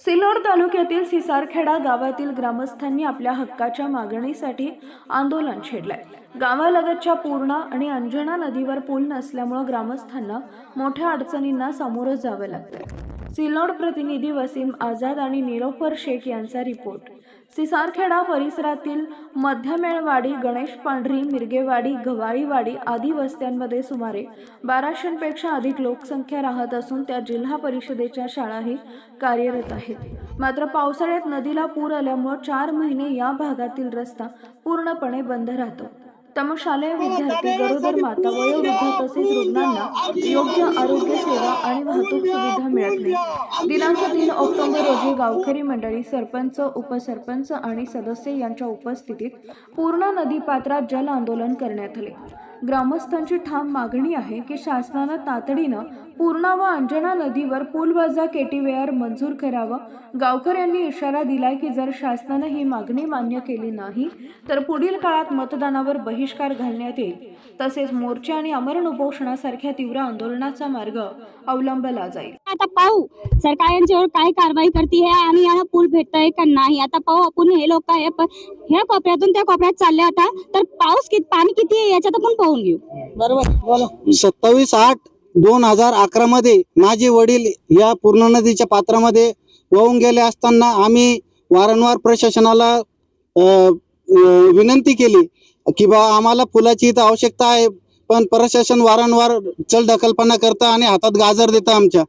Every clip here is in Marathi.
सिल्लोड तालुक्यातील सिसारखेडा गावातील ग्रामस्थांनी आपल्या हक्काच्या मागणीसाठी आंदोलन छेडलंय. गावालगतच्या पूर्णा आणि अंजना नदीवर पूल नसल्यामुळे ग्रामस्थांना मोठ्या अडचणींना सामोरं जावं लागतंय. सिल्लोड प्रतिनिधी वसीम आझाद आणि निरोफर शेख यांचा रिपोर्ट. सिसारखेडा परिसरातील मध्यमेळवाडी गणेश पांढरी मिरगेवाडी गवाळीवाडी आदी वस्त्यांमध्ये सुमारे बाराशेंपेक्षा अधिक लोकसंख्या राहत असून त्या जिल्हा परिषदेच्या शाळाही कार्यरत आहेत. मात्र पावसाळ्यात नदीला पूर आल्यामुळे चार महिने या भागातील रस्ता पूर्णपणे बंद राहतो. त्यामुळे शालेय विद्यार्थी गरोदर माता वयोवृद्ध तसेच रुग्णांना योग्य आरोग्य सेवा आणि वाहतूक सुविधा मिळत नाही. दिनांक तीन ऑक्टोबर रोजी गावकरी मंडळी सरपंच उपसरपंच आणि सदस्य यांच्या उपस्थितीत पूर्ण नदी पात्रात जल आंदोलन करण्यात आले. ग्रामस्थांची ठाम मागणी आहे की शासनानं तातडीनं पूर्णा व अंजना नदीवर पूलवजा केटीवेअर मंजूर करावं. गावकऱ्यांनी इशारा दिलाय की जर शासनानं ही मागणी मान्य केली नाही तर पुढील काळात मतदानावर बहिष्कार घालण्यात येईल. तसेच मोर्चे आणि अमरण उपोषणासारख्या तीव्र आंदोलनाचा मार्ग अवलंबला जाईल. आता पाहू सरकार यांच्यावर काय कारवाई करते आहे आणि याला पूल भेटतंय का नाही? आता पाहू आपण हे लोक आहे ह्या कोपऱ्यातून त्या कोपऱ्यात चालले आता तर पाऊस किती पाणी किती आहे याच्यात आपण पाहून घेऊ. सत्तावीस आठ दोन हजार अकरा मध्ये माझे वडील या पूर्णा नदीच्या पात्रामध्ये वाहून गेले असताना आम्ही वारंवार प्रशासनाला विनंती केली की बा आम्हाला पुलाची इथं आवश्यकता आहे पण प्रशासन वारंवार चलढकलपणा करतं आणि हातात गाजर देतं आमच्या.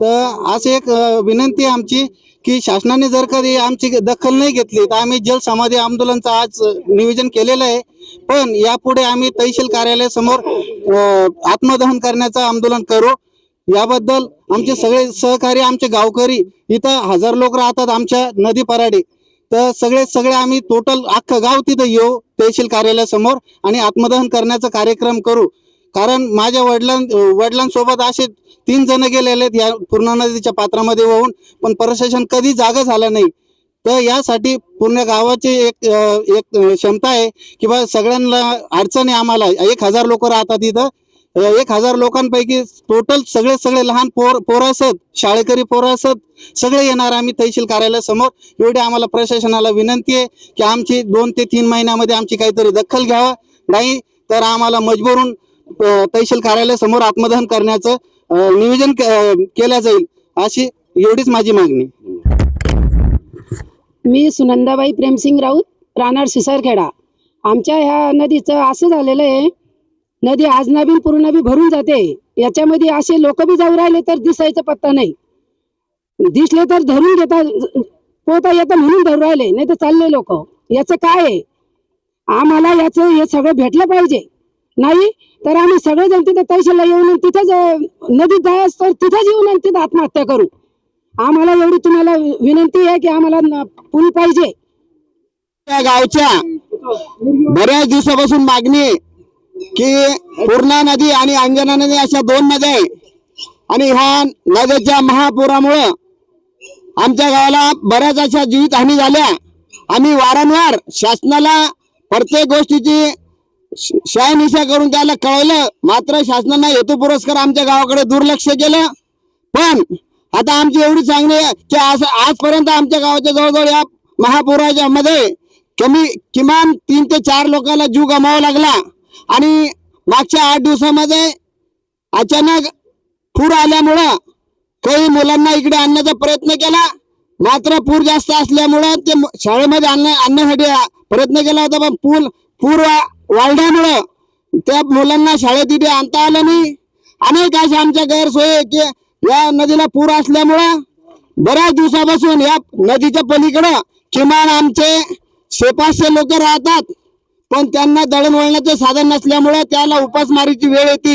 तर असं एक विनंती आहे आमची की शासनाने जर कधी आमची दखल नाही घेतली तर आम्ही जल समाधी आंदोलनचं आज नियोजन केलेलं आहे. पण यापुढे आम्ही तहसील कार्यालयासमोर आत्मदहन करण्याचं आंदोलन करू. याबद्दल आमचे सगळे सहकारी आमचे गावकरी इथं हजार लोक राहतात आमच्या नदी पराडी तर सगळे सगळे आम्ही टोटल अख्खं गाव तिथं येऊ तहसील कार्यालयासमोर आणि आत्मदहन करण्याचा कार्यक्रम करू. कारण माझ्या वडिलां वडिलांसोबत असे तीन जण गेलेले आहेत या पूर्णा नदीच्या पात्रामध्ये वाहून पण प्रशासन कधी जागा झाला नाही. तर यासाठी पूर्ण गावाची एक एक क्षमता आहे की बा सगळ्यांना अडचण आहे आम्हाला एक हजार लोक राहतात इथं. एक हजार लोकांपैकी टोटल सगळे सगळे लहान पोर पोरं असत शाळेकरी पोरं असत सगळे येणार आम्ही तहसील कार्यालयासमोर. एवढी आम्हाला प्रशासनाला विनंती आहे की आमची दोन ते तीन महिन्यामध्ये आमची काहीतरी दखल घ्यावा. नाही तर आम्हाला मजबूरून तहसील कार्यालयासमोर आत्मदहन करण्याचं नियोजन केलं जाईल अशी एवढीच माझी मागणी. मी सुनंदाबाई प्रेमसिंग राऊत राहणार सिसारखेडा. आमच्या ह्या नदीचं असं झालेलं आहे नदी आज ना बी पूर्ण बी भरून जाते. याच्यामध्ये असे लोक बी जाऊ राहिले तर दिसायचा पत्ता नाही. दिसले तर धरून घेता पोहता येतं म्हणून धरून राहिले नाही तर चालले लोक. याचं काय आहे? आम्हाला याचं हे सगळं भेटलं पाहिजे. नाही? तर आम्ही सगळेजण तिथं तहसीलला येऊन तिथंच नदीत जायच तर तिथंच येऊन आणि तिथं आत्महत्या करू. आम्हाला एवढी तुम्हाला विनंती आहे की आम्हाला पूल पाहिजे. त्या गावच्या बऱ्याच दिवसापासून मागणी की पूर्णा नदी आणि अंजना नदी अशा दोन नद्या आहे आणि ह्या नद्याच्या महापुरामुळं आमच्या गावाला बऱ्याच अशा जीवितहानी झाल्या. आम्ही वारंवार शासनाला प्रत्येक गोष्टीची शहानिशा करून त्याला कळवलं मात्र शासनानं हेतू पुरस्कार आमच्या गावाकडे दुर्लक्ष केलं. पण आता आमची एवढी सांगणी आहे की आज आजपर्यंत आमच्या गावाच्या जवळजवळ या महापुराच्या मध्ये कमी किमान तीन ते चार लोकांना जीव गमावा लागला. आणि मागच्या आठ दिवसामध्ये अचानक पूर आल्यामुळं काही मुलांना इकडे आणण्याचा प्रयत्न केला. मात्र पूर जास्त असल्यामुळं ते शाळेमध्ये आणण्या आणण्यासाठी प्रयत्न केला होता पण पूल पूर वाढल्यामुळं त्या मुलांना शाळेत इथे आणता आलं नाही. अनेक अशा आमच्या गैरसोय की या नदीला पूर असल्यामुळं बऱ्याच दिवसापासून या नदीच्या पलीकडं किमान आमचे शेपाचशे लोक राहतात. पण त्यांना दळणवळणाचे साधन नसल्यामुळे त्याला उपासमारीची वेळ येते.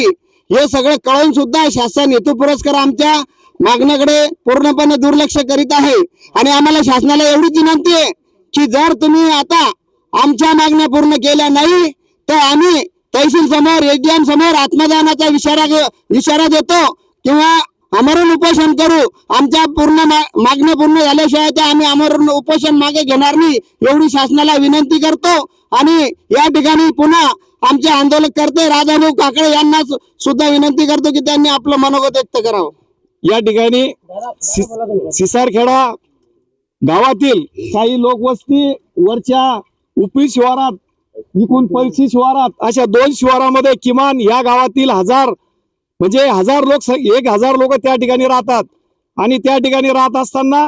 हे सगळं कळून सुद्धा शासन हेतू पुरस्कार आमच्या मागण्याकडे पूर्णपणे दुर्लक्ष करीत आहे. आणि आम्हाला शासनाला एवढीच विनंती आहे की जर तुम्ही आता आमच्या मागण्या पूर्ण केल्या नाही तर आम्ही तहसील समोर एडीएम समोर आत्मदानाचा इशारा इशारा देतो किंवा आमरण उपोषण करू. आमच्या पूर्ण मागण्या पूर्ण झाल्याशिवाय ते आम्ही आमरण उपोषण मागे घेणार नाही एवढी शासनाला विनंती करतो. आणि या ठिकाणी पुन्हा आमचे आंदोलक करते राधाभाऊ काकडे यांना सुद्धा विनंती करतो की त्यांनी आपलं मनोगत व्यक्त करावं. या ठिकाणी सिसारखेडा गावातील काही लोकवस्ती वरच्या उपी शिवारात इकून पैशी शिवारात अशा दोन शिवारामध्ये किमान या गावातील हजार म्हणजे हजार लोक एक हजार लोक त्या ठिकाणी राहतात. आणि त्या ठिकाणी राहत असताना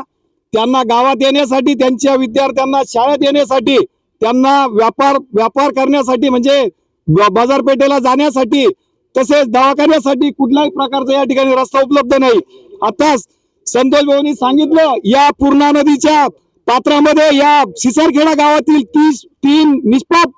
त्यांना गावात येण्यासाठी त्यांच्या विद्यार्थ्यांना शाळेत येण्यासाठी त्यांना व्यापार व्यापार करण्यासाठी म्हणजे बाजारपेठेला जाण्यासाठी तसेच दवाखान्यासाठी कुठल्याही प्रकारचा या ठिकाणी रस्ता उपलब्ध नाही. आताच संतोष भाऊनी सांगितलं या पूर्णा नदीच्या पात्रामध्ये या सिसारखेडा गावातील तीस तीन निष्पाप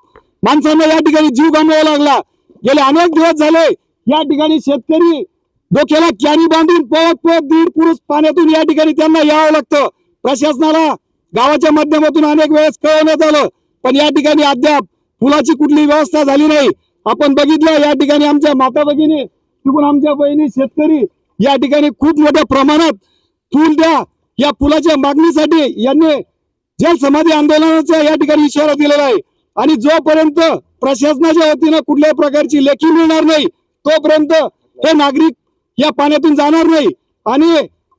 माणसांना या ठिकाणी जीव गमवावा लागला. गेले अनेक दिवस झाले या ठिकाणी शेतकरी डोक्याला कॅनी बांधून पळत पळत दीड पुरुष पाण्यातून या ठिकाणी त्यांना यावं लागतं. प्रशासनाला गावाच्या माध्यमातून अनेक वेळेस कळवण्यात आलं पण या ठिकाणी अद्याप पुलाची कुठली व्यवस्था झाली नाही. आपण बघितलं या ठिकाणी आमच्या माता भगिनी तिकडून आमच्या बहिणी शेतकरी या ठिकाणी खूप मोठ्या प्रमाणात तूल द्या या पुलाच्या मागणीसाठी यांनी जल समाधी आंदोलनाचा या ठिकाणी इशारा दिलेला आहे. आणि जोपर्यंत प्रशासनाच्या वतीनं कुठल्याही प्रकारची लेखी मिळणार नाही तोपर्यंत हे नागरिक या पाण्यातून जाणार नाही. आणि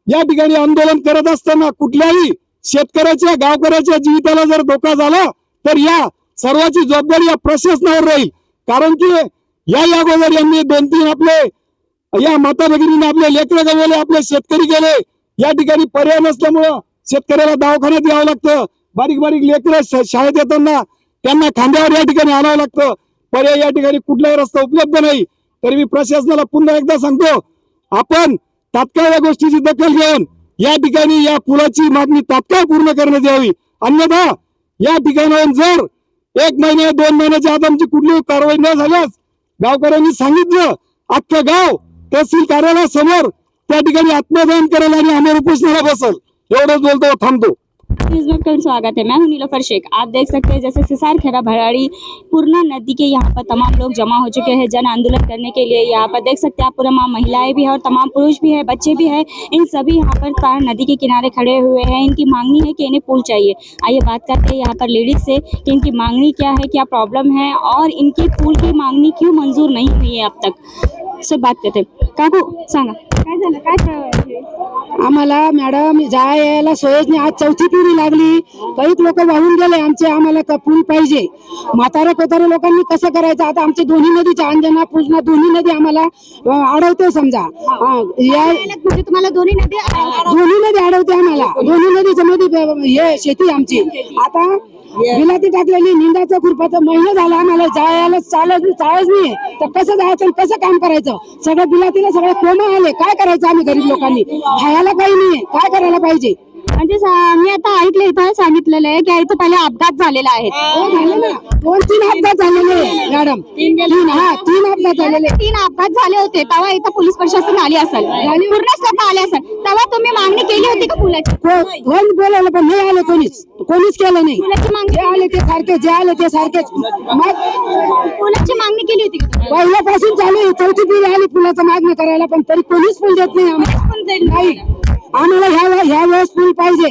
या ठिकाणी आंदोलन करत असताना कुठल्याही शेतकऱ्याच्या गावकऱ्याच्या जीविताला जर धोका झाला तर या सर्वाची जबाबदारी या प्रशासनावर राहील. कारण की या अगोदर यांनी दोन तीन आपले या माता भगिनीने आपले लेकरं गवले आपले शेतकरी गेले या ठिकाणी पर्याय नसल्यामुळं शेतकऱ्याला दवाखान्यात यावं लागतं. बारीक बारीक लेकरं शाळेत येताना त्यांना खांद्यावर या ठिकाणी आणावं लागतं. पर्याय या ठिकाणी कुठलाही रस्ता उपलब्ध नाही. तरी मी प्रशासनाला पुन्हा एकदा सांगतो आपण तात्काळ या गोष्टीची दखल घेऊन या ठिकाणी या पुलाची मागणी तात्काळ पूर्ण करण्यात यावी. अन्यथा या ठिकाणाहून जर एक महिन्या दोन महिन्याच्या आत आमची कुठलीही कारवाई न झाल्यास गावकऱ्यांनी सांगितलं अख्खं गाव तहसील कार्यालयासमोर आम्ही उपोषणाला बसल. एवढंच बोलतो, थांबतो. स्वागत है मैं हूँ नीलोफर शेख आप देख सकते हैं, जैसे सिसार खेरा भराड़ी, पूर्णा नदी के यहाँ पर तमाम लोग जमा हो चुके हैं जन आंदोलन करने के लिए। यहाँ पर देख सकते हैं आप, पूरा महिलाएँ भी हैं और तमाम पुरुष भी हैं, बच्चे भी हैं। इन सभी यहाँ पर पार नदी के किनारे खड़े हुए हैं। इनकी मांगनी है कि इन्हें पुल चाहिए। आइए बात करते हैं यहाँ पर लेडीज़ से कि इनकी मांगनी क्या है, क्या प्रॉब्लम है और इनकी पुल की मांगनी क्यों मंजूर नहीं हुई है अब तक। सब बात करते काकू, सांगा। काय झालं? काय प्रॉब्लेम आम्हाला मॅडम जाय यायला सोयच नाही आज चौथी पिढी लागली. काही लोक वाहून गेले आमचे आम्हाला का पूल पाहिजे. म्हातारे कोतारे लोकांनी कसं करायचं? आता आमचे दोन्ही नदीच्या अंजना पूजना दोन्ही नदी आम्हाला अडवते समजा. या म्हणजे तुम्हाला दोन्ही नदी दोन्ही नदी अडवते आम्हाला. दोन्ही नदीच्या मध्ये हे शेती आमची. आता बिलाती टाकलेली निंदाचं खुरपाचं महिना झाला आम्हाला जायला चालत चालच नाही. तर कसं जायचं कसं काम करायचं? सगळं बिलातीला सगळे कोमा आले. काय करायचं आम्ही गरीब लोकांनी? खायला काही नाहीये. काय करायला पाहिजे? म्हणजे सा- मी आता ऐकलं इथं सांगितलेलं आहे की इथं पहिले अपघात झालेला आहे. हो झाले ना? दोन तीन अपघात झालेले आहे, मॅडम. तीन हा तीन अपघात झालेले तीन अपघात झाले होते तेव्हा इथं पोलीस प्रशासन आली असेल. पूर्णच लोक आले असेल. तेव्हा तुम्ही मागणी केली होती का पुलाची को- कोण बोलायला पण नाही आले कोणीच. कोणीच केलं नाही. पुलाची मागणी आले ते सारखे जे आले ते सारखेच. मग पुलाची मागणी केली होती का तुम्ही? पहिल्यापासून चालू आहे. चौथी पिढी आली पुलाचं मागणी करायला पण तरी कोणीच पूल देत नाही आम्हाला. कोण? नाही. आम्हाला ह्या ह्या वेळेस पूल पाहिजे.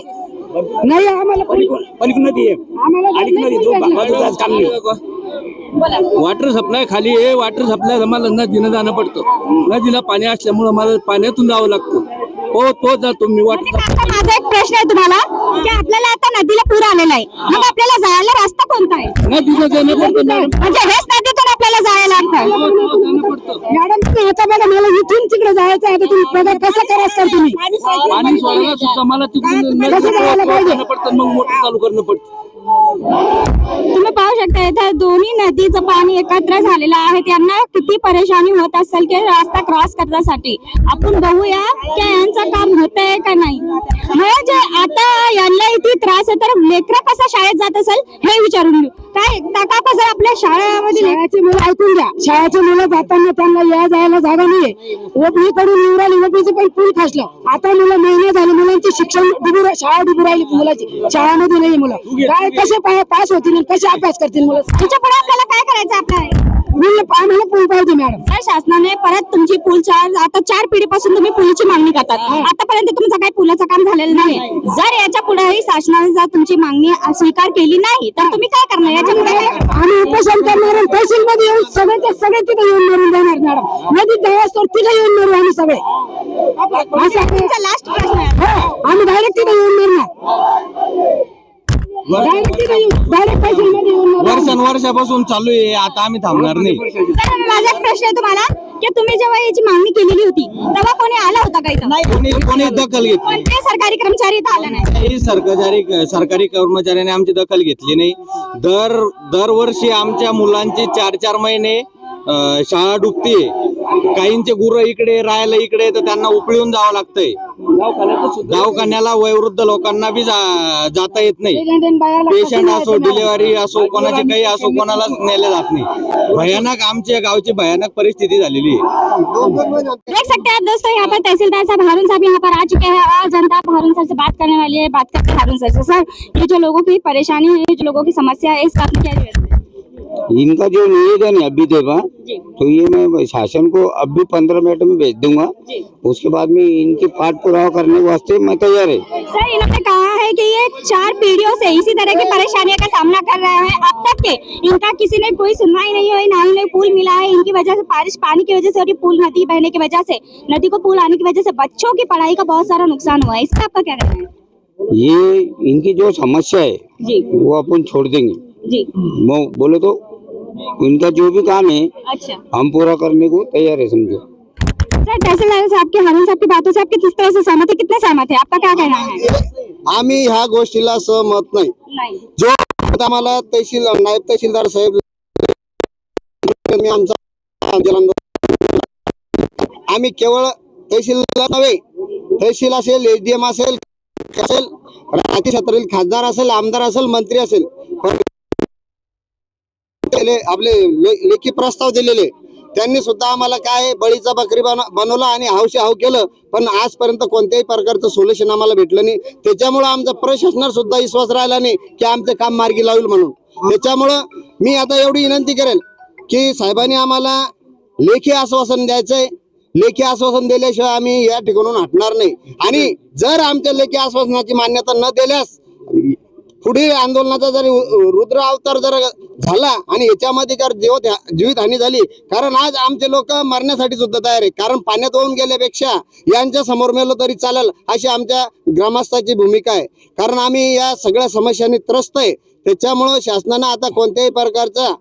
नाही आम्हाला पूल नदी आहे. आम्हाला नदी. भागाचं काम नाही. वॉटर सप्लाय खाली आहे. वॉटर सप्लाय आम्हाला नदीनं जाणं पडतं. नदीला पाणी असल्यामुळे आम्हाला पाण्यातून जावं लागतं. हो तो जातो मी म्हणजे वॉटर काका, माझा एक प्रश्न आहे तुम्हाला की आपल्याला आता नदीला पूर आलेला आहे. मग आपल्याला जायला रस्ता कोणता आहे? नदीनं जाणं पडतं मॅडम. म्हणजे हेच आपल्याला जायला लागतं. मॅडम तुम्ही आता बघा मला इथून तिकडे जायचं आहे आता तुम्ही बघा कसं करायचं का तुम्ही. पाणी सोडायला सुद्धा मला तिकडून कसं जायला पाहिजे? मग मोटर चालू करणं पडतं. तुम्ही पाहू शकता इथे दोन्ही नदीचं पाणी एकत्र झालेलं आहे. त्यांना किती परेशानी होत असेल की रस्ता क्रॉस करण्यासाठी. आपण बघूया की यांचं काम होत आहे का नाही. म्हणजे आता यांना इथे त्रास आहे तर लेकरं कसा शाळेत जात असेल हे विचारून घेऊ. काय काका कसं आपल्या शाळेमध्ये? शाळेची मुलं ऐकून घ्या. शाळेची मुलं जाताना त्यांना या जायला जागा नाहीये. ओपी कडून निवडाली ओपीचं पण पूल खासलं. आता मुलं महिना झाले मुलांची शिक्षण डुबू शाळा डुबू राहिली मुलाची. शाळामध्ये नाही मुलं. काय कसे पास होतील कसे अभ्यास करतील मुलं? पुढे आपल्याला काय करायचं आपलं पूल आम्हाला पूल पाहिजे मॅडम. सर शासनाने परत तुमची पूलच्या आता चार पिढीपासून तुम्ही पूलची मागणी करतात. आतापर्यंत तुमचं काही पुलाचं काम झालेलं नाही. जर याच्या पुढेही शासनाने जर तुमची मागणी स्वीकार केली नाही तर तुम्ही काय करणार? याच्यापुढे आम्ही उपोषण करणार तहसील मध्ये येऊन सगळ्याचे सगळे तिथे येऊन मरून जाणार मॅडम. जायचं तर तिथे येऊन मरू आम्ही सगळे. लास्ट प्रश्न आहे. आम्ही डायरेक्ट तिथे येऊन मरणार. मरू वर्षानुवर्षापासून चालू आहे आता आम्ही थांबणार नाही. सर माझा एक प्रश्न आहे तुम्हाला की तुम्ही जेव्हा याची मागणी केलेली होती तेव्हा कोणी आला होता का इथं? कोणी कोणी दखल घेतली कोणते सरकारी कर्मचारी इथं आले नाही. काही सरकारी सरकारी कर्मचाऱ्याने आमची दखल घेतली नाही. दर दरवर्षी आमच्या मुलांची चार चार महिने शाळा डुबतीये. काहींचे गुरं इकडे राहायला इकडे तर त्यांना उपळून जावं लागतंय. दवाखान्याला वयोवृद्ध लोकांना बी जाता येत नाही. पेशंट असो डिलिव्हरी असो कोणाचे काही असो कोणालाच नेले जात नाही. भयानक आमच्या गावची भयानक परिस्थिती झालेली आहे. देख सकते हैं आप दोस्तों यहाँ पर तहसीलदार साहब हारून साहब यहाँ पर आ चुके हैं और जनता हारून सर से बात करने वाली है बात करते हैं हारून सर से। सर ये जो लोगों की परेशानी है जो लोगों की समस्या है इसका आपने क्या इनका जो निवेदन है अभी देगा तो ये मैं शासन को अब भी पंद्रह मिनट में भेज दूँगा। उसके बाद में इनकी पाठ पुरावा करने वास्ते मैं तैयार है। सर इन्होंने कहा है कि ये चार पीढ़ियों से इसी तरह की परेशानियों का सामना कर रहे हैं। अब तक के इनका किसी ने कोई सुनवाई नहीं हुई ना उन्हें पुल मिला है। इनकी वजह से बारिश पानी की वजह से और ये पुल नदी बहने की वजह से नदी को पुल आने की वजह से बच्चों की पढ़ाई का बहुत सारा नुकसान हुआ है। इसका आपका क्या कहना है? ये इनकी जो समस्या है जी। वो अपन छोड़ देंगे। जी। बोले तो इनका जो भी काम है अच्छा। हम पूरा करने को तैयार है समझो। सर तहसीलदार साहब के हारून साहब की बातों से आप किस तरह से सहमत है? कितने सहमत है? आपका क्या कहना है? आम्ही ह्या गोष्टीला सहमत नाही। नहीं। जो आम्हाला तहसील नायब तहसीलदार साहेब मी आमचा आंदोलन आम्ही केवळ तहसीलदार नव्हे तहसील असेल एसडीएम असेल असेल राज्य क्षेत्रातील खासदार असेल आमदार असेल मंत्री असेल आपले लेखी प्रस्ताव दिलेले. त्यांनी सुद्धा आम्हाला काय बळीचा बकरी बन बनवला आणि हावशी हाव केलं पण आजपर्यंत कोणत्याही प्रकारचं सोल्युशन आम्हाला भेटलं नाही. त्याच्यामुळं आमचा प्रशासनावर सुद्धा विश्वास राहिला नाही की आमचं काम मार्गी लावेल म्हणून. त्याच्यामुळं मी आता एवढी विनंती करेल की साहेबांनी आम्हाला लेखी आश्वासन द्यायचंय. लेखी आश्वासन दिल्याशिवाय आम्ही या ठिकाणून हटणार नाही. आणि जर आमच्या लेखी आश्वासनाची मान्यता न दिल्यास पुढील आंदोलनाचा जर रुद्र अवतार जर झाला आणि याच्यामध्ये जर जीवत जीवित हानी झाली कारण आज आमचे लोक मरण्यासाठी सुद्धा तयार आहे कारण पाण्यात वाहून गेल्यापेक्षा यांच्या समोर मेलो तरी चालेल अशी आमच्या ग्रामस्थाची भूमिका आहे. कारण आम्ही या सगळ्या समस्यांनी त्रस्त आहे. त्याच्यामुळं शासनानं आता कोणत्याही प्रकारचा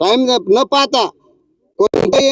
टाइम न पाहता कोणत्याही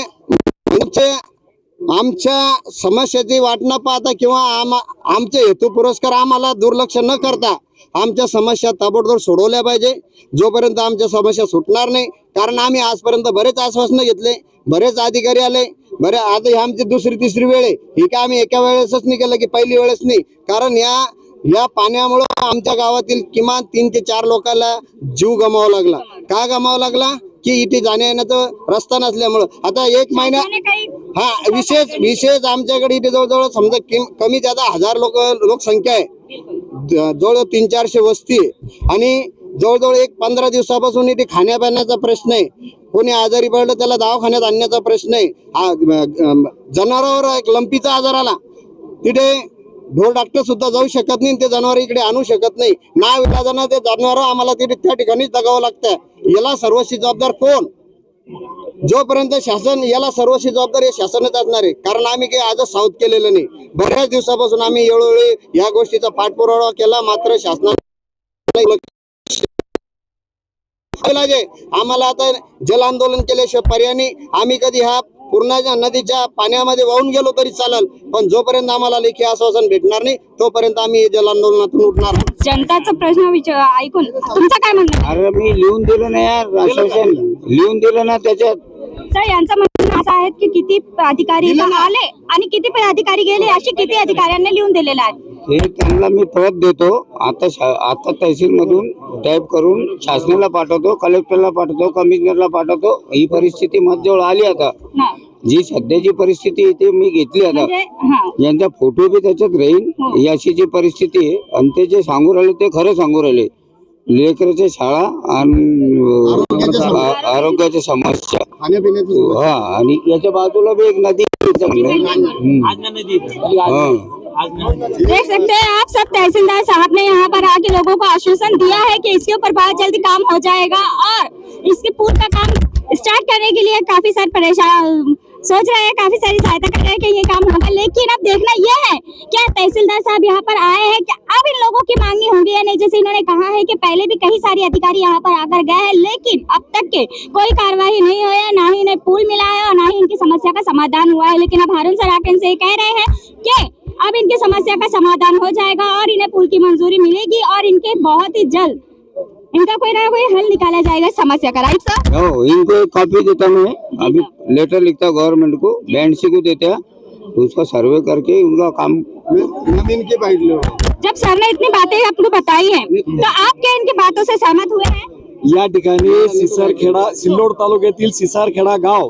आमच्या समस्याची वाट न पाहता किंवा आम आमचे हेतू पुरस्कार आम्हाला दुर्लक्ष न करता आमच्या समस्या ताबडतोब सोडवल्या पाहिजे. जोपर्यंत आमच्या समस्या सुटणार नाही कारण आम्ही आजपर्यंत बरेच आश्वासनं घेतले बरेच अधिकारी आले बरे आता ही आमची दुसरी तिसरी वेळ आहे. ही काय आम्ही एका वेळेसच नाही केलं की पहिली वेळेस नाही. कारण या या पाण्यामुळं आमच्या गावातील किमान तीन ते चार लोकांना जीव गमावा लागला. का गमावा लागला? की इथे जाण्या येण्याचा रस्ता नसल्यामुळं. आता एक महिना हा विशेष विशेष आमच्याकडे इथे जवळजवळ समजा किम- कमी जादा हजार लोक लोकसंख्या आहे. जवळ तीन चारशे वस्ती आहे. आणि जवळजवळ एक पंधरा दिवसापासून इथे खाण्यापिण्याचा प्रश्न आहे. कोणी आजारी पडलं त्याला दवाखान्यात आणण्याचा प्रश्न आहे. जनावरावर एक लंपीचा आजार आला. तिथे ढोर डॉक्टर सुद्धा जाऊ शकत नाही ते जनावर इकडे आणू शकत नाही. ना विलाजानं ते जनावर आम्हाला तिथे त्या ठिकाणीच जगावं लागतं याला सर्वस्वी जबाबदार कोण? जोपर्यंत शासन याला सर्वस्वी जबाबदारी शासनच असणार आहे. कारण आम्ही काही आजच साऊथ केलेलं नाही. बऱ्याच दिवसापासून आम्ही वेळोवेळी या गोष्टीचा पाठपुरावा केला मात्र शासनाने आम्हाला आता जल आंदोलन केल्याशिवाय पर्यायी आम्ही कधी हा पूर्णाच्या नदीच्या पाण्यामध्ये वाहून गेलो तरी चालेल पण जोपर्यंत आम्हाला लेखी आश्वासन भेटणार नाही तोपर्यंत आम्ही जल आंदोलनातून उठणार नाही. जनताचा प्रश्न विचार ऐकून तुमचं काय म्हणणं आहे? अरे मी लिहून दिलं ना यार आश्वासन. लिहून दिलं ना त्याच्यात. सर यांचं म्हणणं असं आहे की किती अधिकारी आले आणि किती पण अधिकारी गेले असे किती अधिकाऱ्यांनी लिहून दिलेलं आहे? हे त्यांना मी परत देतो. आता आता तहसील मधून टाईप करून शासनाला पाठवतो कलेक्टरला पाठवतो कमिशनरला पाठवतो. ही परिस्थिती माझ्याजवळ आली आता. जी सध्याची परिस्थिती आहे ती मी घेतली आता म्हणजे हा यांचा फ़ोटो बी त्याच्यात राहील ही अशी जी परिस्थिती आहे आणि ते जे सांगू राहिले ते खरं सांगू राहिले लेकराच्या शाळा आणि आरोग्याच्या समस्या. आ- आरोग्याच्या समस्या खाण्यापिण्याची सोय. हा आणि याच्या बाजूला बी एक नदी आहे चांगली. हम्म. हा. देख सकते हैं आप सब तहसीलदार साहब ने यहाँ पर आके लोगों को आश्वासन दिया है कि इसके ऊपर बहुत जल्दी काम हो जाएगा और इसके पूल का काम स्टार्ट करने के लिए काफ़ी सारे परेशान सोच रहे हैं, काफ़ी सारी सहायता कर रहे हैं कि ये काम होगा लेकिन अब देखना ये है, क्या तहसीलदार साहब यहाँ पर आए हैं कि अब इन लोगों की मांगनी होगी या नहीं? जैसे इन्होंने कहा है कि पहले भी कई सारे अधिकारी यहाँ पर आकर गए हैं, लेकिन अब तक के कोई कार्रवाई नहीं हुई है, ना ही इन्हें पुल मिला है और ना ही इनकी समस्या का समाधान हुआ है। लेकिन अब हारून सराकन से कह रहे हैं कि अब इनकी समस्या का समाधान हो जाएगा और इन्हें पुल की मंजूरी मिलेगी और इनके बहुत ही जल्द इनका कोई ना कोई हल निकाला जाएगा समस्या का राइट सर इनको एक कॉपी देता मैं। अभी लेटर लिखता गवर्नमेंट को लैंड सी को देता तो उसका सर्वे करके उनका काम नदीन के पाहिजे जब सर ने इतनी बातें आपको बताई हैं तो आप क्या इनकी बातों से सहमत हुए हैं? या ठिकाणी सिसारखेडा सिल्लोड तालुक्यातील सिसारखेडा गाव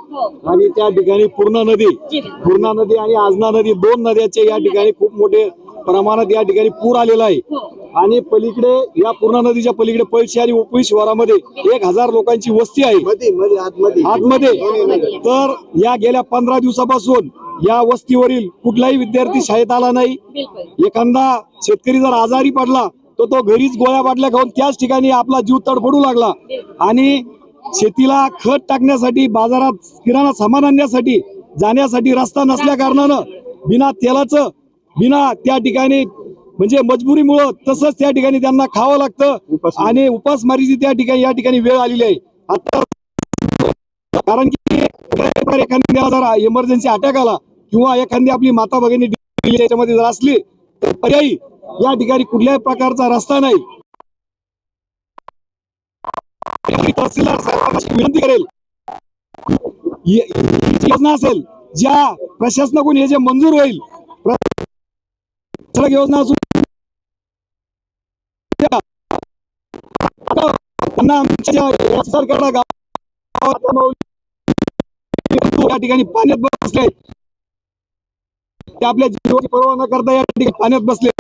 आणि त्या ठिकाणी पूर्णा नदी पूर्णा नदी आणि आजना नदी दोन नद्याचे या ठिकाणी खूप मोठे प्रमाणात या ठिकाणी पूर आलेला आहे. आणि पलीकडे या पूर्णा नदीच्या पलीकडे पळशी आणि उपवी शिवारामध्ये एक हजार लोकांची वस्ती आहे. मध्ये मध्ये आतमध्ये आतमध्ये तर या गेल्या पंधरा दिवसापासून या वस्तीवरील कुठलाही विद्यार्थी शाळेत आला नाही. एखादा शेतकरी जर आजारी पडला तर तो घरीच गोळ्या बाटल्या खाऊन त्याच ठिकाणी आपला जीव तडफडू लागला. आणि शेतीला खत टाकण्यासाठी बाजारात किराणा सामान आणण्यासाठी जाण्यासाठी रस्ता नसल्या कारणानं बिना तेलाचं बिना त्या ठिकाणी म्हणजे मजबुरीमुळं तसंच त्या ठिकाणी त्यांना खावं लागतं आणि उपासमारीची त्या ठिकाणी या ठिकाणी वेळ आलेली आहे. आता कारण की एखाद्या जर इमर्जन्सी अटॅक आला किंवा एखादी आपली माता भगिनी याच्यामध्ये जर असली तर पर्यायी या ठिकाणी कुठल्याही प्रकारचा रस्ता नाही. तहसीलदार साहेबांना अशी विनंती करेल. योजना असेल ज्या प्रशासनाकडून हे जे मंजूर होईल सडक योजना असून त्यांना आमच्या सरकारला या ठिकाणी पाण्यात बसले ते आपल्या जीवाची पर्वा न करता या ठिकाणी पाण्यात बसले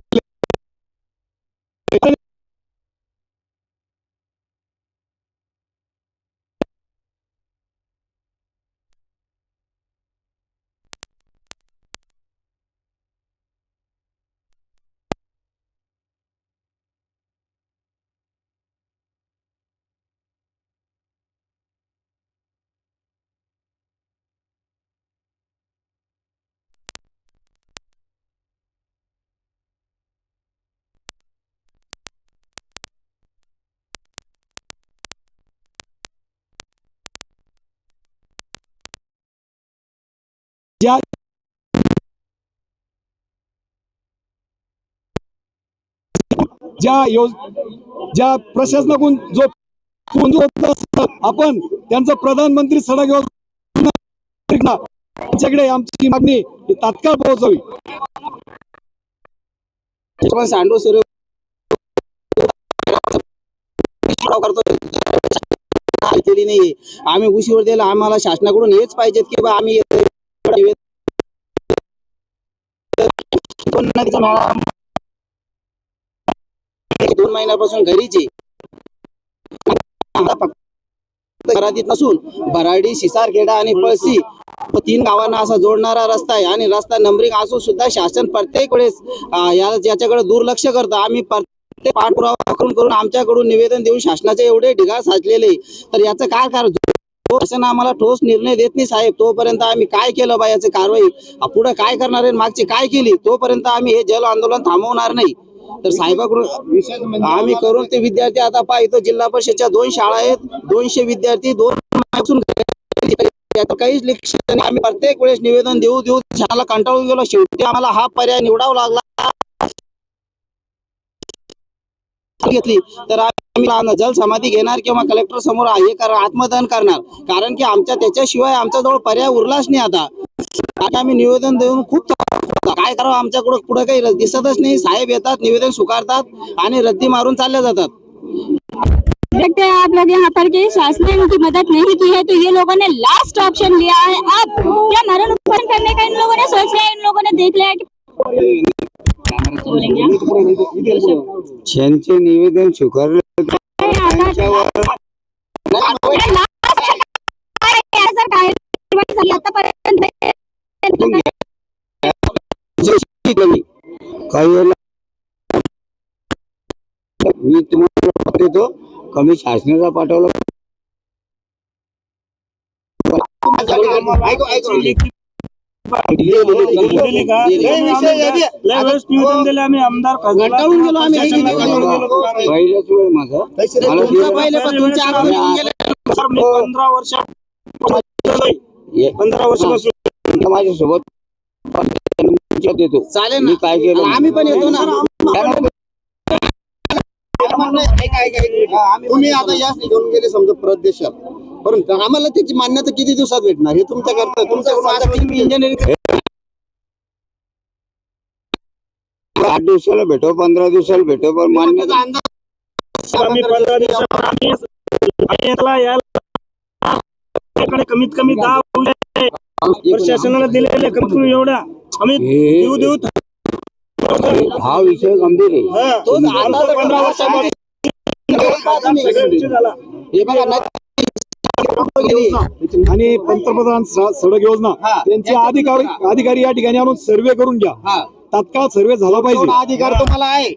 ज्या ज्या योज ज्या प्रशासनाकडून जो आपण त्यांचं प्रधानमंत्री सडक योजना त्यांच्याकडे आमची मागणी तात्काळ पोहोचवी. पण सांडू सुरू केली नाहीये. आम्ही उशीवर दिला आम्हाला शासनाकडून हेच पाहिजेत की बा आम्ही दोन महिन्यापासून घरीची घरातीत नसून बराडी शिसारखेडा आणि पळसी तीन गावांना असा जोडणारा रस्ता आहे. आणि रस्ता नंबरिंग असून सुद्धा शासन प्रत्येक वेळेस याच्याकडे दुर्लक्ष करतं. आम्ही प्रत्येक पाठपुरावा करून करून आमच्याकडून निवेदन देऊन शासनाचे एवढे ढिगाळ साचलेले तर याचं काय कारण? शासन आम्हाला ठोस निर्णय देत नाही साहेब. तोपर्यंत आम्ही काय केलं बा याची कारवाई? पुढे काय करणार आहे? मागची काय केली? तोपर्यंत आम्ही हे जल आंदोलन थांबवणार नाही. तर साहेबाकडून आम्ही करून ते विद्यार्थी आता पहा इथं जिल्हा परिषदच्या दोन शाळा आहेत. दोनशे विद्यार्थी दोन काहीच लक्ष नाही. आम्ही प्रत्येक वेळेस निवेदन देऊ देऊ. शाळाला कंटाळून गेलो. शेवटी आम्हाला हा पर्याय निवडावा लागला. घेतली तर आम्ही जल समाधी घेणार किंवा कलेक्टर समोर हे कर आत्मदहन करणार. कारण की आमच्या त्याच्याशिवाय आमच्याजवळ पर्याय उरलाच नाही आता. आता आम्ही निवेदन देऊन खूप काय करावं आमच्याकडं पुढे काही दिसतच नाही. साहेब येतात निवेदन स्वीकारतात आणि रद्दी मारून चालले जातात. देखते हैं आप लोग यहाँ पर कि शासन ने उनकी मदद नहीं की है तो ये लोगों ने लास्ट ऑप्शन लिया है। अब क्या मरण उपकरण करने का इन लोगों ने सोच लिया इन लोगों ने देख लिया है कि त्यांचे निवेदन स्वीकारले काही वेळेला मी तुम्हाला देतो कमी शासनाचा पाठवला. आम्ही आमदार गेलो आम्ही. पहिल्याच वेळ माझा पंधरा वर्ष पंधरा वर्षापासून माझ्यासोबत येतो चालेल मी काय केलं आम्ही पण येतो ना त्यानं- तुम्ही आता याच निघून गेले समजा प्रदेशात परंतु आम्हाला त्याची मान्यता किती दिवसात भेटणार हे तुमच्या करता तुमच्या इंजिनिअरिंग आठ दिवसाला भेटो पंधरा दिवसाला भेटो पण मान्यता कमीत कमी दहा प्रशासनाला दिलेले कमीत कमी एवढ्या आम्ही हे- देऊ देऊ हा विषय गंभीर आहे हा. पंधरा हे बघा आणि पंतप्रधान सडक योजना त्यांचे अधिकारी अधिकारी या ठिकाणी आणून सर्वे करून घ्या. तात्काळ सर्वे झाला पाहिजे. अधिकार तुम्हाला आहे.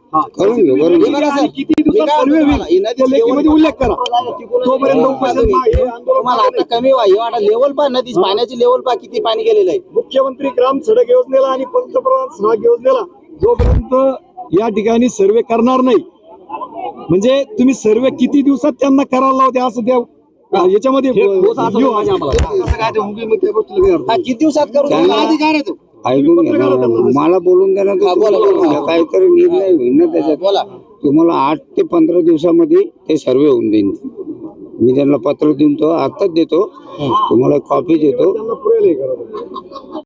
किती दिवसात सर्वे होईल? उल्लेख करा. तोपर्यंत तुम्हाला आता कमी लेवल पहा नदी पाण्याची लेवल पहा किती पाणी गेलेलं आहे. मुख्यमंत्री ग्राम सडक योजनेला आणि पंतप्रधान सडक योजनेला जोपर्यंत या ठिकाणी सर्वे करणार नाही म्हणजे तुम्ही सर्वे किती दिवसात त्यांना करायला लावते असं त्या याच्यामध्ये किती दिवसात करू अधिकार आहे तो? ऐकून घ्या ना. मला बोलून द्या. काहीतरी निर्णय होईल ना त्याच्यात. बोला. तुम्हाला आठ ते पंधरा दिवसामध्ये ते सर्वे होऊन देईन. मी त्यांना पत्र देऊन तो आताच देतो. तुम्हाला कॉपी देतो.